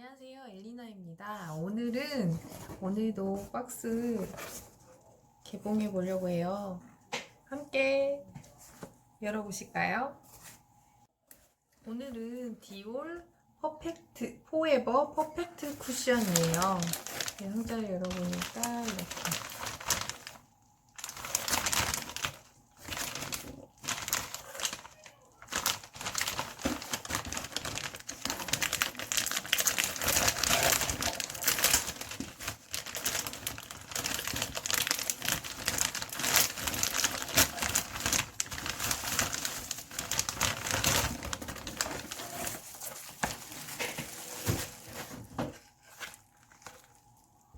안녕하세요. 엘리나입니다. 오늘은 오늘도 박스 개봉해 보려고 해요. 함께 열어보실까요? 오늘은 디올 퍼펙트 포에버 퍼펙트 쿠션이에요. 이 상자를 열어보니까 이렇게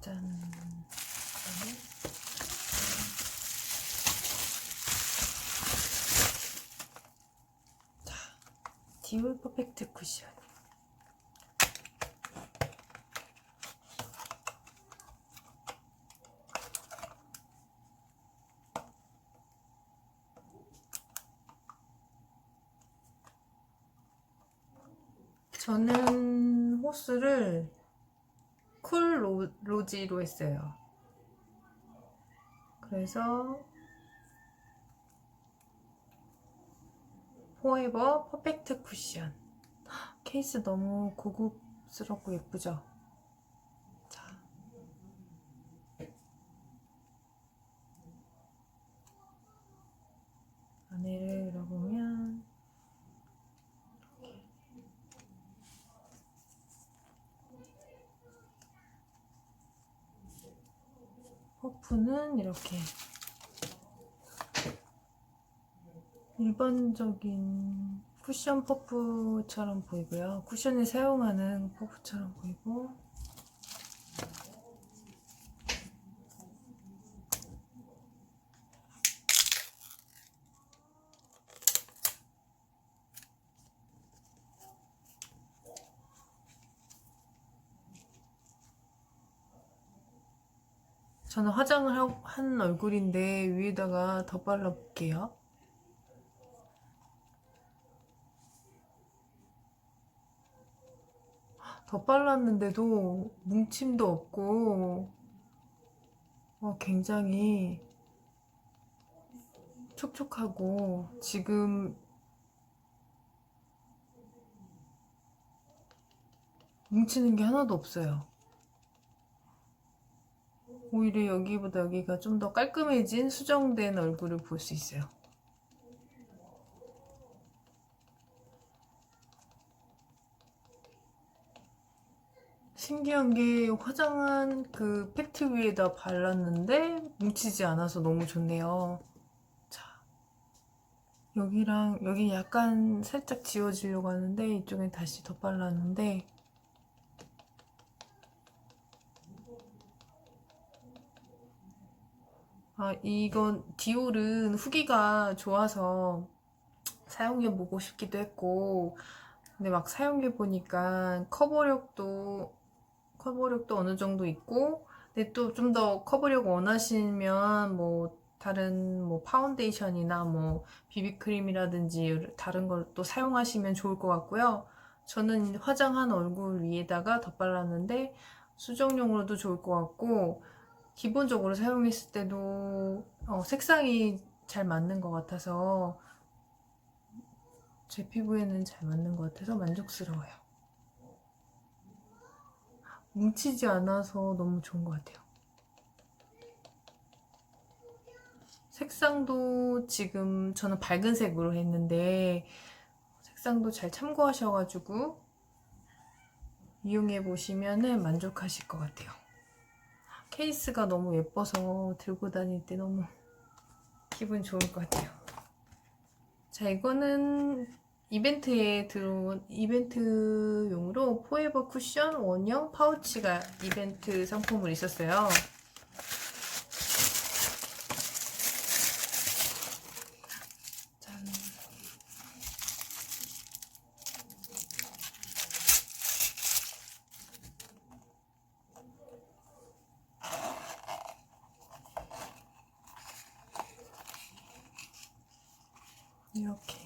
짠 그다음에 자 디올 퍼펙트 쿠션 저는 호스를 쿨 로, 로지로 했어요. 그래서 포에버 퍼펙트 쿠션 케이스 너무 고급스럽고 예쁘죠? 자. 안에를 열어보면 퍼프는 이렇게 일반적인 쿠션 퍼프처럼 보이고요. 쿠션에 사용하는 퍼프처럼 보이고 저는 화장을 하- 한 얼굴인데 위에다가 더 발라볼게요. 더 발랐는데도 뭉침도 없고 어, 굉장히 촉촉하고 지금 뭉치는 게 하나도 없어요. 오히려 여기보다 여기가 좀 더 깔끔해진 수정된 얼굴을 볼 수 있어요. 신기한 게 화장한 그 팩트 위에다 발랐는데 뭉치지 않아서 너무 좋네요. 자, 여기랑 여기 약간 살짝 지워지려고 하는데 이쪽에 다시 더 발랐는데 아, 이건 디올은 후기가 좋아서 사용해보고 싶기도 했고, 근데 막 사용해보니까 커버력도, 커버력도 어느 정도 있고, 근데 또 좀 더 커버력 원하시면 뭐, 다른 뭐 파운데이션이나 뭐 비비크림이라든지 다른 걸 또 사용하시면 좋을 것 같고요. 저는 화장한 얼굴 위에다가 덧발랐는데 수정용으로도 좋을 것 같고, 기본적으로 사용했을 때도 어, 색상이 잘 맞는 것 같아서 제 피부에는 잘 맞는 것 같아서 만족스러워요. 뭉치지 않아서 너무 좋은 것 같아요. 색상도 지금 저는 밝은 색으로 했는데 색상도 잘 참고하셔가지고 이용해 보시면 만족하실 것 같아요. 케이스가 너무 예뻐서 들고 다닐 때 너무 기분 좋을 것 같아요. 자, 이거는 이벤트에 들어온 이벤트용으로 포에버 쿠션 원형 파우치가 이벤트 상품으로 있었어요. 짠. 이렇게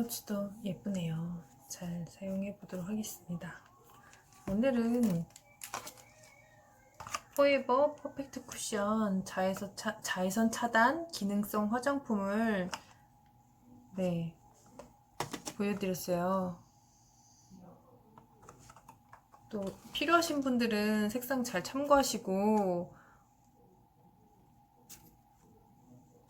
파우치도 예쁘네요. 잘 사용해 보도록 하겠습니다. 오늘은 포에버 퍼펙트 쿠션 자외선, 차, 자외선 차단 기능성 화장품을 네 보여드렸어요. 또 필요하신 분들은 색상 잘 참고하시고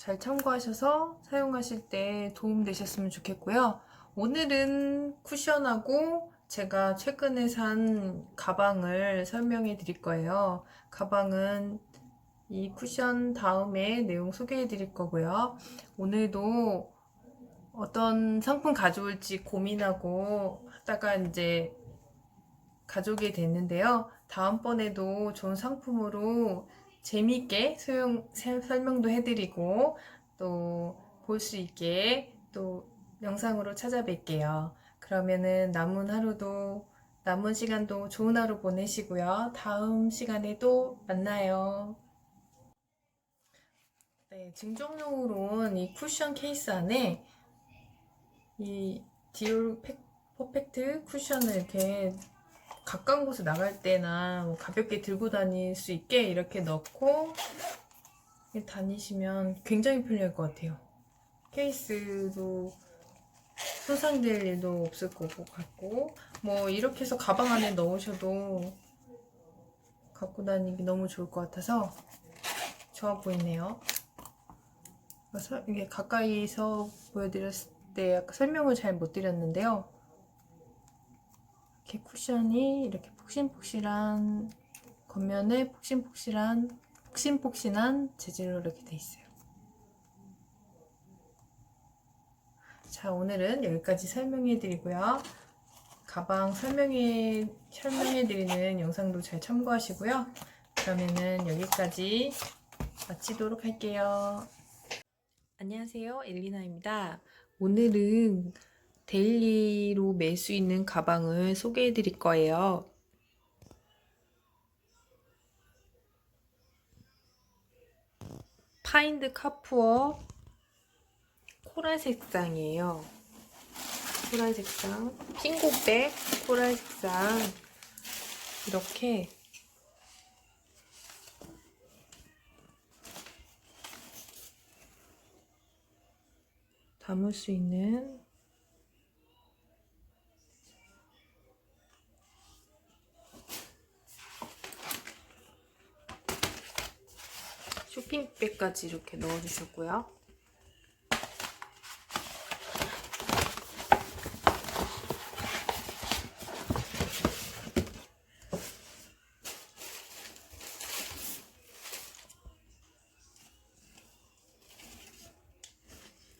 잘 참고하셔서 사용하실 때 도움 되셨으면 좋겠고요. 오늘은 쿠션하고 제가 최근에 산 가방을 설명해 드릴 거예요. 가방은 이 쿠션 다음에 내용 소개해 드릴 거고요. 오늘도 어떤 상품 가져올지 고민하고 하다가 이제 가져오게 됐는데요. 다음번에도 좋은 상품으로 재미있게 소용, 세- 설명도 해드리고 또 볼 수 있게 또 영상으로 찾아뵐게요. 그러면은 남은 하루도 남은 시간도 좋은 하루 보내시고요. 다음 시간에 또 만나요. 네, 증정용으로는 이 쿠션 케이스 안에 이 디올 팩- 퍼펙트 쿠션을 이렇게 가까운 곳에 나갈 때나 뭐 가볍게 들고 다닐 수 있게 이렇게 넣고 다니시면 굉장히 편리할 것 같아요. 케이스도 손상될 일도 없을 거고 같고 뭐 이렇게 해서 가방 안에 넣으셔도 갖고 다니기 너무 좋을 것 같아서 좋아 보이네요. 이게 가까이서 보여드렸을 때 설명을 잘 못 드렸는데요. 이렇게 쿠션이 이렇게 폭신폭신한 겉면에 폭신폭신한 폭신폭신한 재질로 이렇게 돼 있어요. 자, 오늘은 여기까지 설명해 드리고요. 가방 설명해 설명해 드리는 영상도 잘 참고하시고요. 그러면은 여기까지 마치도록 할게요. 안녕하세요. 엘리나입니다. 오늘은 데일리로 멜 수 있는 가방을 소개해 드릴 거예요. 파인드 카푸어 코랄 색상이에요. 코랄 색상, 핑고백 코랄 색상 이렇게 담을 수 있는 쇼핑백까지 이렇게 넣어주셨고요.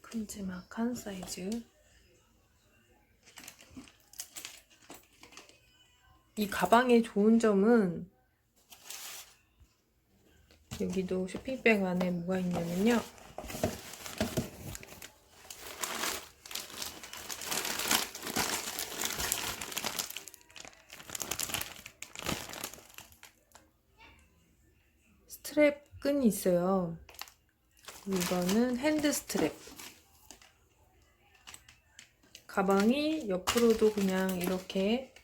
큼지막한 사이즈. 이 가방의 좋은 점은 여기도 쇼핑백 안에 뭐가 있냐면요. 스트랩 끈이 있어요. 이거는 핸드 스트랩. 가방이 옆으로도 그냥 이렇게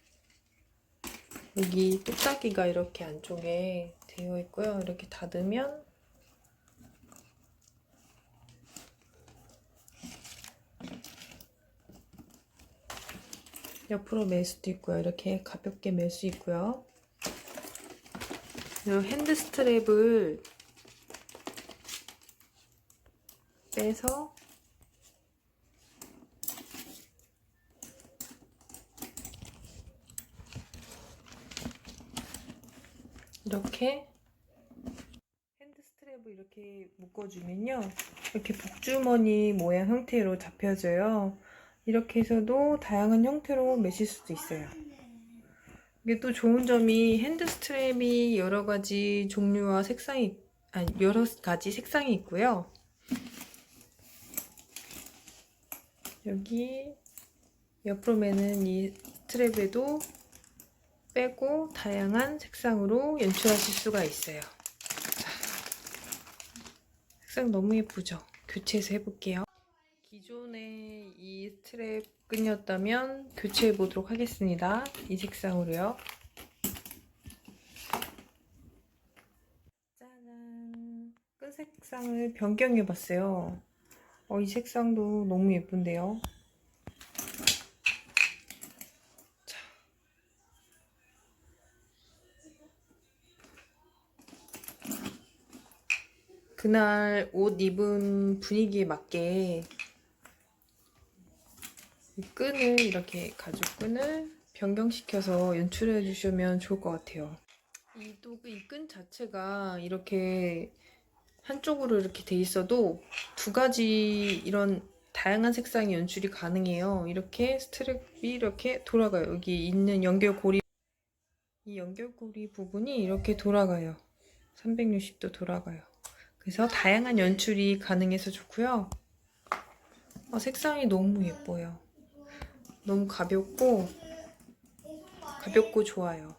여기 똑딱이가 이렇게 안쪽에 되어 있고요. 이렇게 닫으면 옆으로 멜 수도 있고요. 이렇게 가볍게 멜 수 있고요. 이 핸드 스트랩을 빼서 이렇게 핸드 스트랩을 이렇게 묶어주면요. 이렇게 복주머니 모양 형태로 잡혀져요. 이렇게 해서도 다양한 형태로 매실 수도 있어요. 이게 또 좋은 점이 핸드 스트랩이 여러 가지 종류와 색상이, 아니, 여러 가지 색상이 있고요. 여기 옆으로 매는 이 스트랩에도 빼고 다양한 색상으로 연출하실 수가 있어요. 자, 색상 너무 예쁘죠? 교체해서 해볼게요. 기존의 이 스트랩 끈이었다면 교체해 보도록 하겠습니다. 이 색상으로요. 짜잔. 끈 색상을 변경해 봤어요. 어, 이 색상도 너무 예쁜데요. 그날 옷 입은 분위기에 맞게 이 끈을 이렇게 가죽 끈을 변경시켜서 연출해 주시면 좋을 것 같아요. 이또이끈 자체가 이렇게 한쪽으로 이렇게 돼 있어도 두 가지 이런 다양한 색상의 연출이 가능해요. 이렇게 스트랩이 이렇게 돌아가요. 여기 있는 연결고리 이 연결고리 부분이 이렇게 돌아가요. 360도 돌아가요. 그래서 다양한 연출이 가능해서 좋고요. 어, 색상이 너무 예뻐요. 너무 가볍고 가볍고 좋아요.